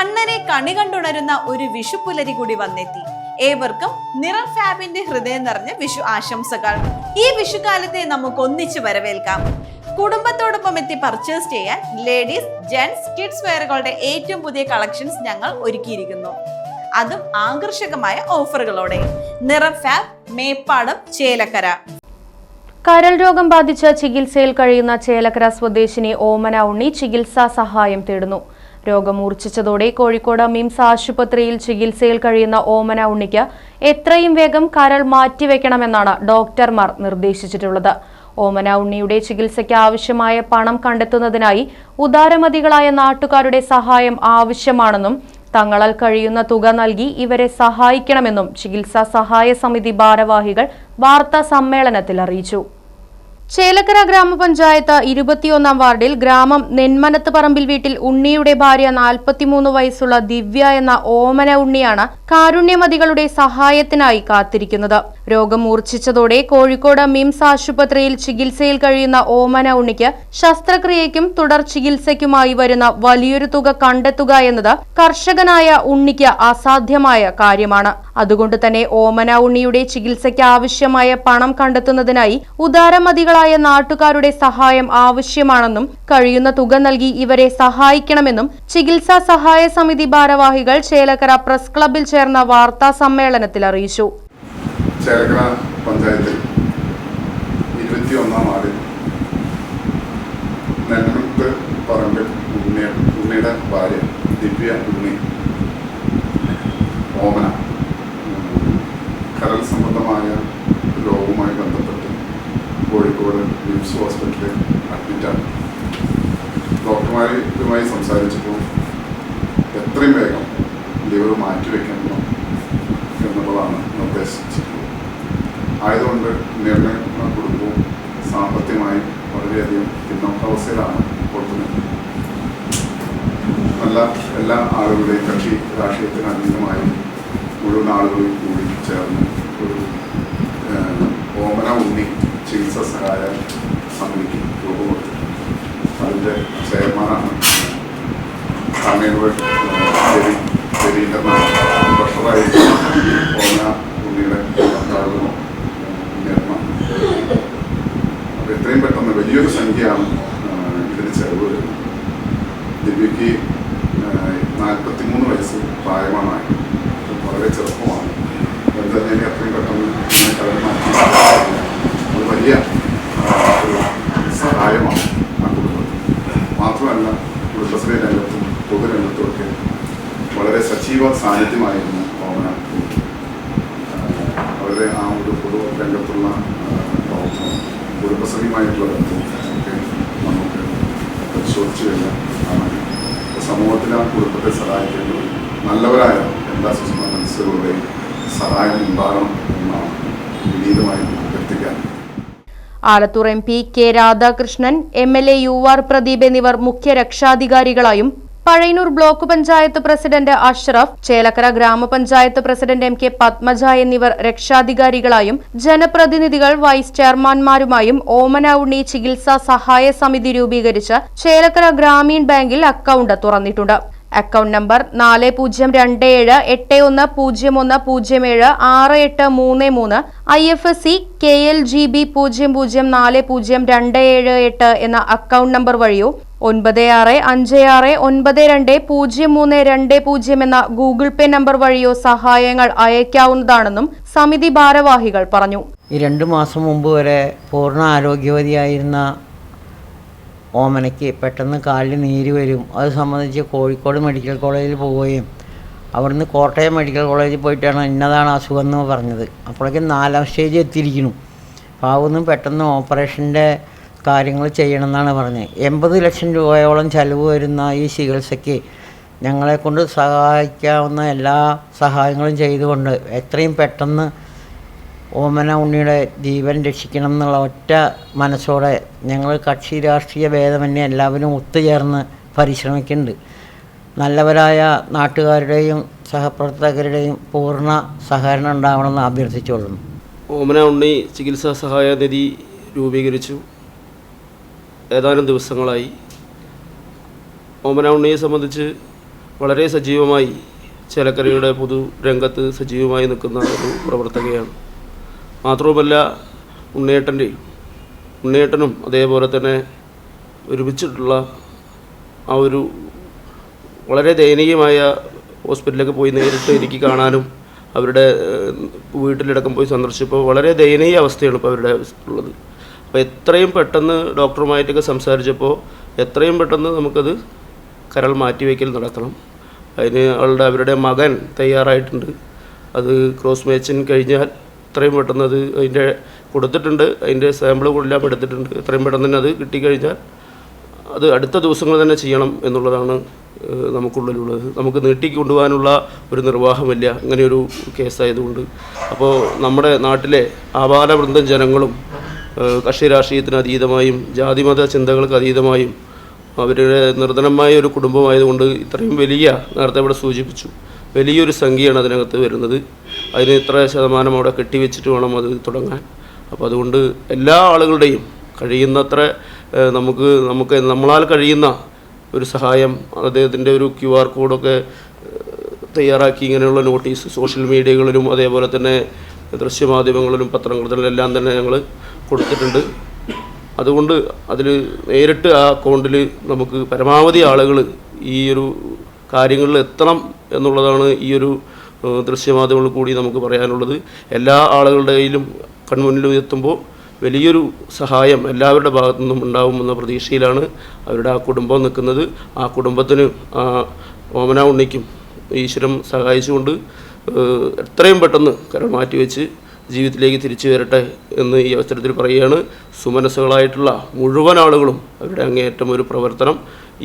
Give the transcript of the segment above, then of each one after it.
കണ്ണനെ കണി കണ്ടുണരുന്ന ഒരു വിഷു പുലരി കൂടി വന്നെത്തി. ഏവർക്കും നിറം ഫാബിന്റെ ഹൃദയം നിറഞ്ഞ വിഷു ആശംസകൾ. ഈ വിഷുക്കാലത്തെ നമുക്ക് ഒന്നിച്ച് വരവേൽക്കാം. കുടുംബത്തോടൊപ്പം എത്തി പർച്ചേസ് ചെയ്യാൻ ലേഡീസ് ജെന്റ്സ് കിഡ്സ് വെയറുകളുടെ ഏറ്റവും പുതിയ കളക്ഷൻസ് ഞങ്ങൾ ഒരുക്കിയിരിക്കുന്നു. അതും ആകർഷകമായ ഓഫറുകളോടെ നിറം ഫാബ് മേപ്പാടം ചേലക്കര. കരൾ രോഗം ബാധിച്ച് ചികിത്സയിൽ കഴിയുന്ന ചേലക്കര സ്വദേശിനി ഓമന ഉണ്ണി ചികിത്സാ സഹായം തേടുന്നു. രോഗം മൂർച്ഛിച്ചതോടെ കോഴിക്കോട് മിംസ് ആശുപത്രിയിൽ ചികിത്സയിൽ കഴിയുന്ന ഓമന ഉണ്ണിക്ക് എത്രയും വേഗം കരൾ മാറ്റിവെക്കണമെന്നാണ് ഡോക്ടർമാർ നിർദ്ദേശിച്ചിട്ടുള്ളത്. ഓമന ഉണ്ണിയുടെ ചികിത്സയ്ക്ക് ആവശ്യമായ പണം കണ്ടെത്തുന്നതിനായി ഉദാരമതികളായ നാട്ടുകാരുടെ സഹായം ആവശ്യമാണെന്നും തങ്ങളാൽ കഴിയുന്ന തുക നൽകി ഇവരെ സഹായിക്കണമെന്നും ചികിത്സാ സഹായ സമിതി ഭാരവാഹികൾ വാർത്താ സമ്മേളനത്തിൽ അറിയിച്ചു. ചേലക്കര ഗ്രാമപഞ്ചായത്ത് ഇരുപത്തിയൊന്നാം വാർഡിൽ ഗ്രാമം നെന്മനത്ത് പറമ്പിൽ വീട്ടിൽ ഉണ്ണിയുടെ ഭാര്യ നാൽപ്പത്തിമൂന്ന് വയസ്സുള്ള ദിവ്യ എന്ന ഓമന ഉണ്ണിയാണ് കാരുണ്യമതികളുടെ സഹായത്തിനായി കാത്തിരിക്കുന്നത്. രോഗം മൂർച്ഛിച്ചതോടെ കോഴിക്കോട് മിംസ് ആശുപത്രിയിൽ ചികിത്സയിൽ കഴിയുന്ന ഓമന ഉണ്ണിക്ക് ശസ്ത്രക്രിയയ്ക്കും തുടർ ചികിത്സയ്ക്കുമായി വരുന്ന വലിയൊരു തുക കണ്ടെത്തുക എന്നത് കർഷകനായ ഉണ്ണിക്ക് അസാധ്യമായ കാര്യമാണ്. അതുകൊണ്ട് തന്നെ ഓമന ഉണ്ണിയുടെ ചികിത്സയ്ക്ക് ആവശ്യമായ പണം കണ്ടെത്തുന്നതിനായി ഉദാരമതികളായ നാട്ടുകാരുടെ സഹായം ആവശ്യമാണെന്നും കഴിയുന്ന തുക നൽകി ഇവരെ സഹായിക്കണമെന്നും ചികിത്സാ സഹായ സമിതി ഭാരവാഹികൾ ചേലക്കര പ്രസ് ക്ലബിൽ ചേർന്ന വാർത്താ സമ്മേളനത്തിൽ അറിയിച്ചു. ചേലക്കര പഞ്ചായത്തിൽ ഭാര്യ ദിവ്യ ഉണ്ണി ഓമന കരൾ സംബന്ധമായ രോഗവുമായി ബന്ധപ്പെട്ട് കോഴിക്കോട് വിംസ് ഹോസ്പിറ്റലിൽ അഡ്മിറ്റാണ്. ഡോക്ടർമാരുമായി സംസാരിച്ചപ്പോൾ എത്രയും വേഗം ലിവർ മാറ്റിവെക്കണം എന്നുള്ളതാണ് നിർദ്ദേശിച്ചിട്ടുള്ളത്. ആയതുകൊണ്ട് നിർണയ കുടുംബവും സാമ്പത്തികമായി വളരെയധികം പിന്നോക്കാവസ്ഥയിലാണ് തന്നെ നല്ല എല്ലാ ആളുകളുടെയും കക്ഷി രാഷ്ട്രീയത്തിന് അതീതമായി മുഴുവൻ ആളുകളും കൂടി ചേർന്ന് ഒരു ഓമന ഉണ്ണി ചികിത്സാ സഹായ സമിതിക്ക് രൂപം കൊടുത്തിട്ടുണ്ട് അതിന്റെ ചെയർമാനാണ് കാമേനൂർ രവി രവീന്ദ്രനാഥ് വർഷമായി ഓമന ഉണ്ണിയുടെ ഭർത്താവിനോ ഉണ്ണിയമ്മ അപ്പോൾ എത്രയും പെട്ടെന്ന് വലിയൊരു സംഖ്യയാണ് ആ, ഇതിന് ചെലവ് വരുന്നത് ദിവ്യയ്ക്ക് നാൽപ്പത്തിമൂന്ന് വയസ്സ് പ്രായമാണ് ആയത്. വളരെ ചെറുപ്പമാണ് അതുകൊണ്ട് തന്നെ അത്രയും പെട്ടെന്ന് ഇതിനെ കടന്നു മാറ്റി അത് വലിയ ആ, ഒരു സഹായമാണ് ആ കുടുംബത്തിന് മാത്രമല്ല കുടുംബശ്രീ രംഗത്തും പൊതുരംഗത്തുമൊക്കെ വളരെ സജീവ സാന്നിധ്യമായിരുന്നു ഓമന അവരുടെ ആ ഒരു പൊതു രംഗത്തുള്ള പ്രവർത്തനം കുടുംബശ്രീയുമായിട്ടുള്ള ബന്ധം ഒക്കെ നമുക്ക് പരിശോധിച്ചു കഴിഞ്ഞാൽ സമൂഹത്തിൽ ആ കുടുംബത്തെ സഹായിക്കേണ്ടത് നല്ലവരായ എല്ലാ സുസ്മ മനസ്സുകളുടെയും സഹായം ഉണ്ടാകണം എന്നാണ് വിനീതമായി അഭ്യർത്ഥിക്കാൻ. Alathur M P K Radhakrishnan M L A U R Pradeep എന്നിവർ മുഖ്യ രക്ഷാധികാരികളായും പഴയന്നൂർ ബ്ലോക്ക് പഞ്ചായത്ത് പ്രസിഡന്റ് അഷ്റഫ് ചേലക്കര ഗ്രാമപഞ്ചായത്ത് പ്രസിഡന്റ് എം കെ പത്മജ എന്നിവർ രക്ഷാധികാരികളായും ജനപ്രതിനിധികൾ വൈസ് ചെയർമാൻമാരുമായും ഓമന ഉണ്ണി ചികിത്സാ സഹായ സമിതി രൂപീകരിച്ച് ചേലക്കര ഗ്രാമീൺ ബാങ്കിൽ അക്കൌണ്ട് തുറന്നിട്ടുണ്ട്. അക്കൗണ്ട് നമ്പർ നാല് പൂജ്യം രണ്ട് ഏഴ് എട്ട് ഒന്ന് പൂജ്യം ഒന്ന് പൂജ്യം ഏഴ് ആറ് എട്ട് മൂന്ന് മൂന്ന് I F S C K L G B പൂജ്യം പൂജ്യം നാല് പൂജ്യം രണ്ട് ഏഴ് എട്ട് എന്ന അക്കൗണ്ട് നമ്പർ വഴിയോ ഒൻപത് ആറ് അഞ്ച് ആറ് ഒൻപത് രണ്ട് പൂജ്യം മൂന്ന് രണ്ട് പൂജ്യം എന്ന ഗൂഗിൾ പേ നമ്പർ വഴിയോ സഹായങ്ങൾ അയക്കാവുന്നതാണെന്നും സമിതി ഭാരവാഹികൾ പറഞ്ഞു. ഈ രണ്ട് മാസം മുമ്പ് വരെ പൂർണ ആരോഗ്യവതിയായിരുന്ന ഓമനയ്ക്ക് പെട്ടെന്ന് കാലിൽ നീര് വരും. അത് സംബന്ധിച്ച് കോഴിക്കോട് മെഡിക്കൽ കോളേജിൽ പോവുകയും അവിടുന്ന് കോട്ടയം മെഡിക്കൽ കോളേജിൽ പോയിട്ടാണ് ഇന്നതാണ് അസുഖം എന്ന് പറഞ്ഞത്. അപ്പോഴേക്കും നാലാം സ്റ്റേജ് എത്തിയിരിക്കുന്നു. അതൊന്നും പെട്ടെന്ന് ഓപ്പറേഷന്റെ കാര്യങ്ങൾ ചെയ്യണമെന്നാണ് പറഞ്ഞത്. എൺപത് ലക്ഷം രൂപയോളം ചിലവ് വരുന്ന ഈ ചികിത്സയ്ക്ക് ഞങ്ങളെ കൊണ്ട് സഹായിക്കാവുന്ന എല്ലാ സഹായങ്ങളും ചെയ്തുകൊണ്ട് എത്രയും പെട്ടെന്ന് ഓമന ഉണ്ണിയുടെ ജീവൻ രക്ഷിക്കണം എന്നുള്ള ഒറ്റ മനസ്സോടെ ഞങ്ങൾ കക്ഷി രാഷ്ട്രീയ ഭേദമന്യേ എല്ലാവരും ഒത്തുചേർന്ന് പരിശ്രമിക്കുന്നുണ്ട്. നല്ലവരായ നാട്ടുകാരുടെയും സഹപ്രവർത്തകരുടെയും പൂർണ സഹകരണം ഉണ്ടാവണമെന്ന് അഭ്യർത്ഥിച്ചുകൊള്ളുന്നു. ഓമന ഉണ്ണി ചികിത്സാ സഹായ നിധി രൂപീകരിച്ചു. ഏതാനും ദിവസങ്ങളായി. ഓമന ഉണ്ണിയെ സംബന്ധിച്ച് വളരെ സജീവമായി ചേലക്കരയുടെ പൊതു രംഗത്ത് സജീവമായി നിൽക്കുന്ന ഒരു പ്രവർത്തകയാണ്. മാത്രവുമല്ല ഉണ്ണിയേട്ടന്റെയും ഉണ്ണിയേട്ടനും അതേപോലെ തന്നെ ഒരുമിച്ചിട്ടുള്ള ആ ഒരു വളരെ ദയനീയമായ ഹോസ്പിറ്റലിലൊക്കെ പോയി നേരിട്ട് എനിക്ക് കാണാനും അവരുടെ വീട്ടിലിടക്കം പോയി സന്ദർശിച്ചപ്പോൾ വളരെ ദയനീയ അവസ്ഥയാണ് ഇപ്പോൾ അവരുടെ ഉള്ളത്. അപ്പോൾ എത്രയും പെട്ടെന്ന് ഡോക്ടറുമായിട്ടൊക്കെ സംസാരിച്ചപ്പോൾ എത്രയും പെട്ടെന്ന് നമുക്കത് കരൾ മാറ്റിവെക്കൽ നടത്തണം. അതിന് അവളുടെ അവരുടെ മകൻ തയ്യാറായിട്ടുണ്ട്. അത് ക്രോസ് മാച്ചിങ് കഴിഞ്ഞാൽ എത്രയും പെട്ടെന്ന് അത് അതിന്റെ കൊടുത്തിട്ടുണ്ട്. അതിന്റെ സാമ്പിൾ എല്ലാം എടുത്തിട്ടുണ്ട്. എത്രയും പെട്ടെന്ന് തന്നെ അത് കിട്ടിക്കഴിഞ്ഞാൽ അത് അടുത്ത ദിവസങ്ങൾ തന്നെ ചെയ്യണം എന്നുള്ളതാണ് നമുക്കുള്ളിലുള്ളത്. നമുക്ക് നീട്ടിക്കൊണ്ടുപോകാനുള്ള ഒരു നിർവാഹമില്ല. ഇങ്ങനെയൊരു കേസായതുകൊണ്ട്. അപ്പോൾ നമ്മുടെ നാട്ടിലെ ആപാലവൃന്ദം ജനങ്ങളും കക്ഷി രാഷ്ട്രീയത്തിന് അതീതമായും ജാതിമത ചിന്തകൾക്ക് അതീതമായും അവരുടെ നിർധനമായ ഒരു കുടുംബമായതുകൊണ്ട് ഇത്രയും വലിയ നേരത്തെ ഇവിടെ സൂചിപ്പിച്ചു വലിയൊരു സംഖ്യയാണ് അതിനകത്ത് വരുന്നത്. അതിന് ഇത്ര ശതമാനം അവിടെ കെട്ടിവെച്ചിട്ട് വേണം അത് തുടങ്ങാൻ. അപ്പോൾ അതുകൊണ്ട് എല്ലാ ആളുകളുടെയും കഴിയുന്നത്ര നമുക്ക് നമുക്ക് നമ്മളാൽ കഴിയുന്ന ഒരു സഹായം അദ്ദേഹത്തിന്റെ ഒരു ക്യു ആർ കോഡൊക്കെ തയ്യാറാക്കി ഇങ്ങനെയുള്ള നോട്ടീസ് സോഷ്യൽ മീഡിയകളിലും അതേപോലെ തന്നെ ദൃശ്യമാധ്യമങ്ങളിലും പത്രങ്ങളിലും എല്ലാം തന്നെ ഞങ്ങൾ കൊടുത്തിട്ടുണ്ട്. അതുകൊണ്ട് അതിൽ നേരിട്ട് ആ അക്കൗണ്ടിൽ നമുക്ക് പരമാവധി ആളുകൾ ഈ ഒരു കാര്യങ്ങളിൽ എത്തണം എന്നുള്ളതാണ് ഈ ഒരു ദൃശ്യമാധ്യമങ്ങളിൽ കൂടി നമുക്ക് പറയാനുള്ളത്. എല്ലാ ആളുകളുടെ കയ്യിലും കൺമുന്നിൽ എത്തുമ്പോൾ വലിയൊരു സഹായം എല്ലാവരുടെ ഭാഗത്തു നിന്നും ഉണ്ടാവുമെന്ന പ്രതീക്ഷയിലാണ് അവരുടെ ആ കുടുംബം നിൽക്കുന്നത്. ആ കുടുംബത്തിന് ഓമന ഉണ്ണിക്കും ഈശ്വരം സഹായിച്ചുകൊണ്ട് എത്രയും പെട്ടെന്ന് കരം മാറ്റിവെച്ച് ജീവിതത്തിലേക്ക് തിരിച്ചു വരട്ടെ എന്ന് ഈ അവസരത്തിൽ പറയുകയാണ്. സുമനസ്സുകളായിട്ടുള്ള മുഴുവൻ ആളുകളും അവരുടെ അങ്ങേയറ്റം ഒരു പ്രവർത്തനം.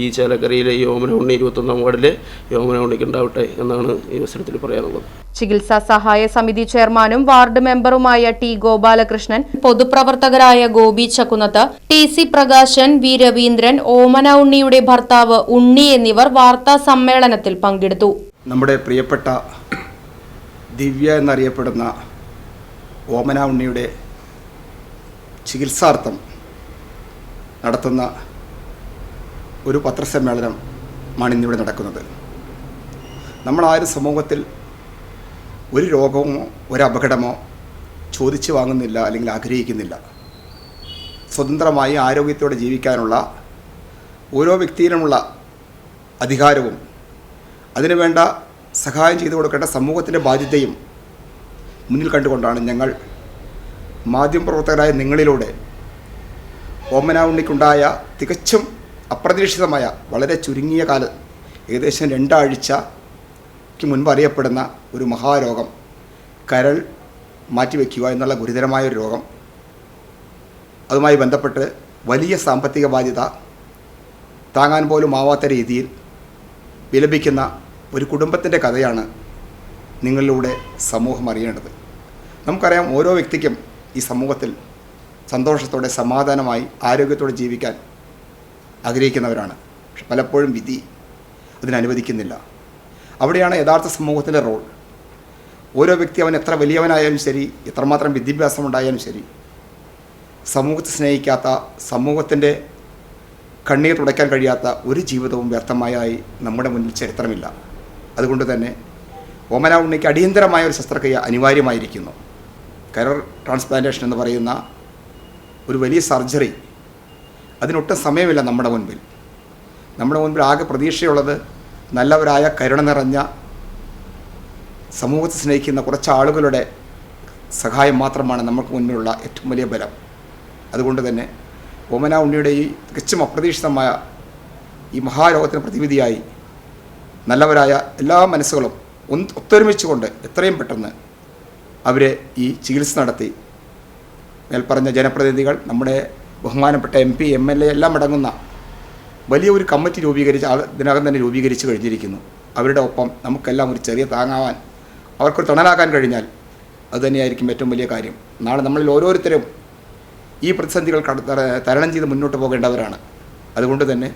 ഈ ചേലക്കരയിലെ യോമന ഉണ്ണി ഇരുപത്തൊന്നാം വാർഡിലെ യോമന ഉണ്ണിക്ക് ഉണ്ടാവട്ടെ എന്നാണ് ഈ അവസരത്തിൽ പറയാനുള്ളത്. ചികിത്സാ സഹായ സമിതി ചെയർമാനും വാർഡ് മെമ്പറുമായ T Gopalakrishnan പൊതുപ്രവർത്തകരായ Gopi Chakkunnath T C Prakashan V Raveendran Omana ഉണ്ണിയുടെ ഭർത്താവ് ഉണ്ണി എന്നിവർ വാർത്താ സമ്മേളനത്തിൽ പങ്കെടുത്തു. നമ്മുടെ പ്രിയപ്പെട്ട ദിവ്യ എന്നറിയപ്പെടുന്ന ഓമന ഉണ്ണിയുടെ ചികിത്സാർത്ഥം നടത്തുന്ന ഒരു പത്രസമ്മേളനമാണ് ഇന്നിവിടെ നടക്കുന്നത്. നമ്മളാരും സമൂഹത്തിൽ ഒരു രോഗമോ ഒരു ചോദിച്ചു വാങ്ങുന്നില്ല അല്ലെങ്കിൽ ആഗ്രഹിക്കുന്നില്ല. സ്വതന്ത്രമായി ആരോഗ്യത്തോടെ ജീവിക്കാനുള്ള ഓരോ വ്യക്തിയിലുമുള്ള അധികാരവും അതിനുവേണ്ട സഹായം ചെയ്തു കൊടുക്കേണ്ട സമൂഹത്തിന്റെ ബാധ്യതയും മുന്നിൽ കണ്ടുകൊണ്ടാണ് ഞങ്ങൾ മാധ്യമപ്രവർത്തകരായ നിങ്ങളിലൂടെ ഓമന ഉണ്ണിക്കുണ്ടായ തികച്ചും അപ്രതീക്ഷിതമായ വളരെ ചുരുങ്ങിയ കാല ഏകദേശം രണ്ടാഴ്ചയ്ക്ക് മുൻപ് അറിയപ്പെടുന്ന ഒരു മഹാരോഗം കരൾ മാറ്റിവെക്കുക എന്നുള്ള ഗുരുതരമായ ഒരു രോഗം. അതുമായി ബന്ധപ്പെട്ട് വലിയ സാമ്പത്തിക ബാധ്യത താങ്ങാൻ പോലും ആവാത്ത രീതിയിൽ വിലപിക്കുന്ന ഒരു കുടുംബത്തിന്റെ കഥയാണ് നിങ്ങളിലൂടെ സമൂഹം അറിയേണ്ടത്. നമുക്കറിയാം ഓരോ വ്യക്തിക്കും ഈ സമൂഹത്തിൽ സന്തോഷത്തോടെ സമാധാനമായി ആരോഗ്യത്തോടെ ജീവിക്കാൻ ആഗ്രഹിക്കുന്നവരാണ്. പക്ഷെ പലപ്പോഴും വിധി അതിനനുവദിക്കുന്നില്ല. അവിടെയാണ് യഥാർത്ഥ സമൂഹത്തിന്റെ റോൾ. ഓരോ വ്യക്തി അവൻ എത്ര വലിയവനായാലും ശരി എത്രമാത്രം വിദ്യാഭ്യാസം ഉണ്ടായാലും ശരി സമൂഹത്തെ സ്നേഹിക്കാത്ത സമൂഹത്തിന്റെ കണ്ണീർ തുടയ്ക്കാൻ കഴിയാത്ത ഒരു ജീവിതവും വ്യർത്ഥമായായി നമ്മുടെ മുന്നിൽ ചരിത്രമില്ല. അതുകൊണ്ട് തന്നെ ഓമന ഉണ്ണിക്ക് അടിയന്തരമായ ഒരു ശസ്ത്രക്രിയ അനിവാര്യമായിരിക്കുന്നു. കരർ ട്രാൻസ്പ്ലാന്റേഷൻ എന്ന് പറയുന്ന ഒരു വലിയ സർജറി അതിനൊട്ടും സമയമില്ല നമ്മുടെ മുൻപിൽ. നമ്മുടെ മുൻപിൽ ആകെ പ്രതീക്ഷയുള്ളത് നല്ലവരായ കരുണ നിറഞ്ഞ സമൂഹത്തെ സ്നേഹിക്കുന്ന കുറച്ച് ആളുകളുടെ സഹായം മാത്രമാണ് നമുക്ക് മുന്നിലുള്ള ഏറ്റവും വലിയ ബലം. അതുകൊണ്ട് തന്നെ ഓമന ഉണ്ണിയുടെ ഈ തികച്ചും അപ്രതീക്ഷിതമായ ഈ മഹാരോഗത്തിന് പ്രതിവിധിയായി നല്ലവരായ എല്ലാ മനസ്സുകളും ഒത്തൊരുമിച്ചുകൊണ്ട് എത്രയും പെട്ടെന്ന് അവരെ ഈ ചികിത്സ നടത്തി. മേൽപ്പറഞ്ഞ ജനപ്രതിനിധികൾ നമ്മുടെ ബഹുമാനപ്പെട്ട M P M L A എല്ലാം അടങ്ങുന്ന വലിയ ഒരു കമ്മിറ്റി രൂപീകരിച്ച് ഇതിനകം തന്നെ രൂപീകരിച്ച് കഴിഞ്ഞിരിക്കുന്നു. അവരുടെ ഒപ്പം നമുക്കെല്ലാം ഒരു ചെറിയ താങ്ങാവാൻ അവർക്കൊരു തണലാക്കാൻ കഴിഞ്ഞാൽ അതുതന്നെയായിരിക്കും ഏറ്റവും വലിയ കാര്യം. നാളെ നമ്മളിൽ ഓരോരുത്തരും ഈ പ്രതിസന്ധികൾ തരണം ചെയ്ത് മുന്നോട്ട് പോകേണ്ടവരാണ്. അതുകൊണ്ട് തന്നെ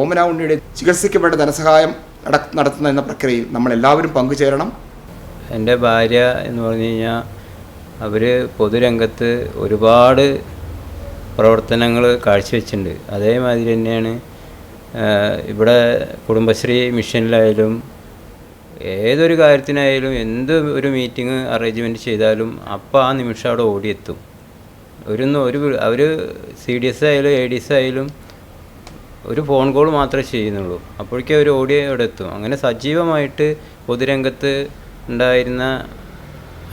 ഓമന ഉണ്ണിയുടെ ചികിത്സയ്ക്ക് വേണ്ട ധനസഹായം നടത്തുന്ന എന്ന പ്രക്രിയയിൽ നമ്മളെല്ലാവരും പങ്കുചേരണം. എന്റെ ഭാര്യ എന്ന് പറഞ്ഞു കഴിഞ്ഞാൽ അവർ പൊതുരംഗത്ത് ഒരുപാട് പ്രവർത്തനങ്ങൾ കാഴ്ചവെച്ചിട്ടുണ്ട്. അതേമാതിരി തന്നെയാണ് ഇവിടെ കുടുംബശ്രീ മിഷനിലായാലും ഏതൊരു കാര്യത്തിനായാലും എന്ത് ഒരു മീറ്റിംഗ് അറേഞ്ച്മെന്റ് ചെയ്താലും അപ്പോൾ ആ നിമിഷം അവിടെ ഓടിയെത്തും. ഒരു ഒരു അവർ സി ഡി എസ് ആയാലും എ ഡി എസ് ആയാലും ഒരു ഫോൺ കോൾ മാത്രമേ ചെയ്യുന്നുള്ളൂ. അപ്പോഴേക്കും അവർ ഓടി അവിടെ എത്തും. അങ്ങനെ സജീവമായിട്ട് പൊതുരംഗത്ത് ഉണ്ടായിരുന്ന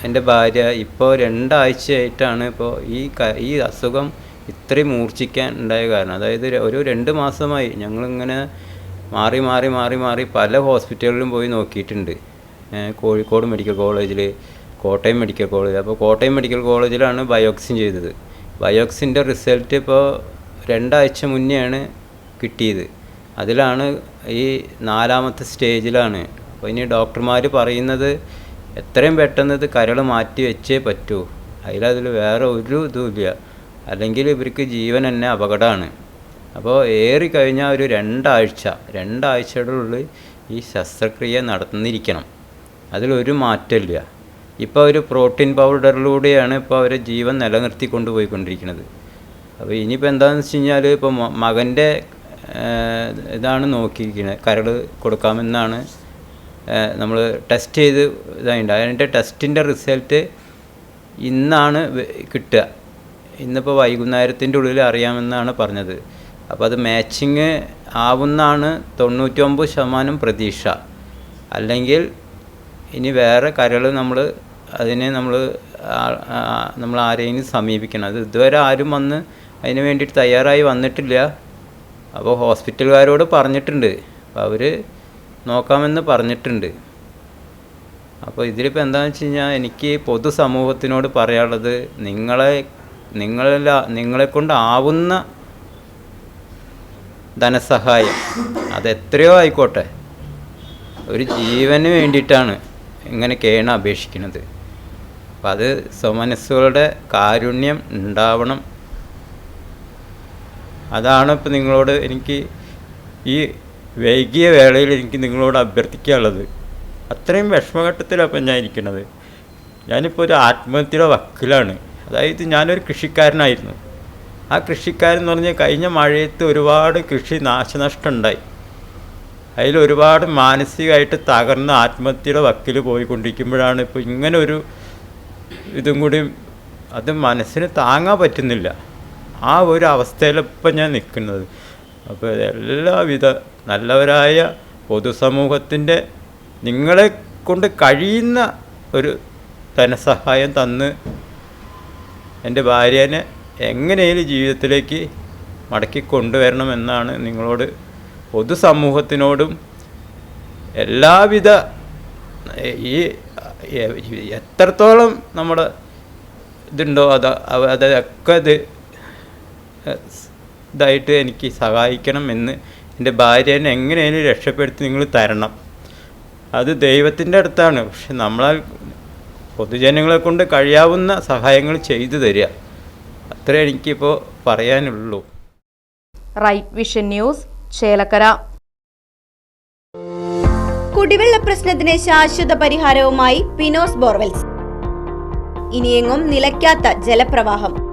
എന്റെ ഭാര്യ ഇപ്പോൾ രണ്ടാഴ്ചയായിട്ടാണ് ഇപ്പോൾ ഈ ഈ അസുഖം ഇത്രയും മൂർച്ഛിക്കാൻ ഉണ്ടായ കാരണം. അതായത് ഒരു രണ്ട് മാസമായി ഞങ്ങളിങ്ങനെ മാറി മാറി മാറി മാറി പല ഹോസ്പിറ്റലുകളിലും പോയി നോക്കിയിട്ടുണ്ട്. കോഴിക്കോട് മെഡിക്കൽ കോളേജിൽ കോട്ടയം മെഡിക്കൽ കോളേജ്. അപ്പോൾ കോട്ടയം മെഡിക്കൽ കോളേജിലാണ് ബയോക്സിൻ ചെയ്തത്. ബയോക്സിന്റെ റിസൾട്ട് ഇപ്പോൾ രണ്ടാഴ്ച മുന്നെയാണ് കിട്ടിയത്. അതിലാണ് ഈ നാലാമത്തെ സ്റ്റേജിലാണ്. അപ്പോൾ ഇനി ഡോക്ടർമാർ പറയുന്നത് എത്രയും പെട്ടെന്ന് ഇത് കരൾ മാറ്റി വെച്ചേ പറ്റൂ. അതിലതിൽ വേറെ ഒരു ഇതുമില്ല അല്ലെങ്കിൽ ഇവർക്ക് ജീവൻ തന്നെ അപകടമാണ്. അപ്പോൾ ഏറി കഴിഞ്ഞാൽ ഒരു രണ്ടാഴ്ച രണ്ടാഴ്ചയുടെ ഉള്ളിൽ ഈ ശസ്ത്രക്രിയ നടന്നിരിക്കണം. അതിലൊരു മാറ്റമില്ല. ഇപ്പോൾ ഒരു പ്രോട്ടീൻ പൗഡറിലൂടെയാണ് ഇപ്പോൾ അവരെ ജീവൻ നിലനിർത്തി കൊണ്ടുപോയിക്കൊണ്ടിരിക്കുന്നത്. അപ്പോൾ ഇനിയിപ്പോൾ എന്താണെന്ന് വെച്ച് കഴിഞ്ഞാൽ ഇപ്പോൾ മകന്റെ ഇതാണ് നോക്കിയിരിക്കുന്നത് കരൾ കൊടുക്കാമെന്നാണ് നമ്മൾ ടെസ്റ്റ് ചെയ്ത് ഇതായിട്ടുണ്ട് അതിന്റെ ടെസ്റ്റിന്റെ റിസൾട്ട് ഇന്നാണ് കിട്ടുക. ഇന്നിപ്പോൾ വൈകുന്നേരത്തിന്റെ ഉള്ളിൽ അറിയാമെന്നാണ് പറഞ്ഞത്. അപ്പോൾ അത് മാച്ചിങ് ആവുന്നാണ് തൊണ്ണൂറ്റൊമ്പത് ശതമാനം പ്രതീക്ഷ. അല്ലെങ്കിൽ ഇനി വേറെ കരൾ നമ്മൾ അതിനെ നമ്മൾ നമ്മൾ ആരെയും സമീപിക്കണം. അത് ഇതുവരെ ആരും വന്ന് അതിന് വേണ്ടിയിട്ട് തയ്യാറായി വന്നിട്ടില്ല. അപ്പോൾ ഹോസ്പിറ്റലുകാരോട് പറഞ്ഞിട്ടുണ്ട്. അപ്പോൾ അവർ നോക്കാമെന്ന് പറഞ്ഞിട്ടുണ്ട്. അപ്പോൾ ഇതിലിപ്പോൾ എന്താണെന്ന് വെച്ച് കഴിഞ്ഞാൽ എനിക്ക് പൊതുസമൂഹത്തിനോട് പറയാനുള്ളത് നിങ്ങളെ നിങ്ങളെല്ല നിങ്ങളെ കൊണ്ടാവുന്ന ധനസഹായം അതെത്രയോ ആയിക്കോട്ടെ. ഒരു ജീവന് വേണ്ടിയിട്ടാണ് ഇങ്ങനെ കേണ അപേക്ഷിക്കുന്നത് അപ്പം അത് സ്വമനസ്സുകളുടെ കാരുണ്യം ഉണ്ടാവണം അതാണ് ഇപ്പം നിങ്ങളോട് എനിക്ക് ഈ വൈകിയ വേളയിൽ എനിക്ക് നിങ്ങളോട് അഭ്യർത്ഥിക്കാനുള്ളത്. അത്രയും വിഷമഘട്ടത്തിലാണ് ഇപ്പം ഞാൻ ഇരിക്കുന്നത് ഞാനിപ്പോൾ ഒരു ആത്മഹത്യയുടെ വക്കിലാണ്. അതായത് ഞാനൊരു കൃഷിക്കാരനായിരുന്നു. ആ കൃഷിക്കാരൻ എന്ന് പറഞ്ഞാൽ കഴിഞ്ഞ മഴയത്ത് ഒരുപാട് കൃഷി നാശനഷ്ടം ഉണ്ടായി അതിൽ ഒരുപാട് മാനസികമായിട്ട് തകർന്ന് ആത്മഹത്യയുടെ വക്കിൽ പോയിക്കൊണ്ടിരിക്കുമ്പോഴാണ് ഇപ്പോൾ ഇങ്ങനെ ഒരു ഇതും കൂടി അത് മനസ്സിന് താങ്ങാൻ പറ്റുന്നില്ല. ആ ഒരു അവസ്ഥയിലാണ് ഇപ്പം ഞാൻ നിൽക്കുന്നത് അപ്പോൾ എല്ലാവിധ നല്ലവരായ പൊതുസമൂഹത്തിന്റെ നിങ്ങളെ കൊണ്ട് കഴിയുന്ന ഒരു ധനസഹായം തന്ന് എന്റെ ഭാര്യനെ എങ്ങനെയും ജീവിതത്തിലേക്ക് മടക്കി കൊണ്ടുവരണമെന്നാണ് നിങ്ങളോട് പൊതുസമൂഹത്തിനോടും എല്ലാവിധ ഈ എത്രത്തോളം നമ്മുടെ ഇതുണ്ടോ അത് അതൊക്കെ ഇത് ഇതായിട്ട് എനിക്ക് സഹായിക്കണം എന്ന് എന്റെ ഭാര്യനെ എങ്ങനെയും രക്ഷപ്പെടുത്തി നിങ്ങൾ തരണം. അത് ദൈവത്തിന്റെ അടുത്താണ്. പക്ഷെ നമ്മളാൽ പൊതുജനങ്ങളെ കൊണ്ട് കഴിയാവുന്ന സഹായങ്ങൾ ചെയ്തു തരിക. അത്രേ എനിക്കിപ്പോൾ പറയാനുള്ളൂ. Right vision news Chelakkara. കുടിവെള്ള പ്രശ്നത്തിന് ശാശ്വത പരിഹാരവുമായി പിനോസ് ബോർവെൽസ്. ഇനിയെങ്ങും നിലയ്ക്കാത്ത ജലപ്രവാഹം.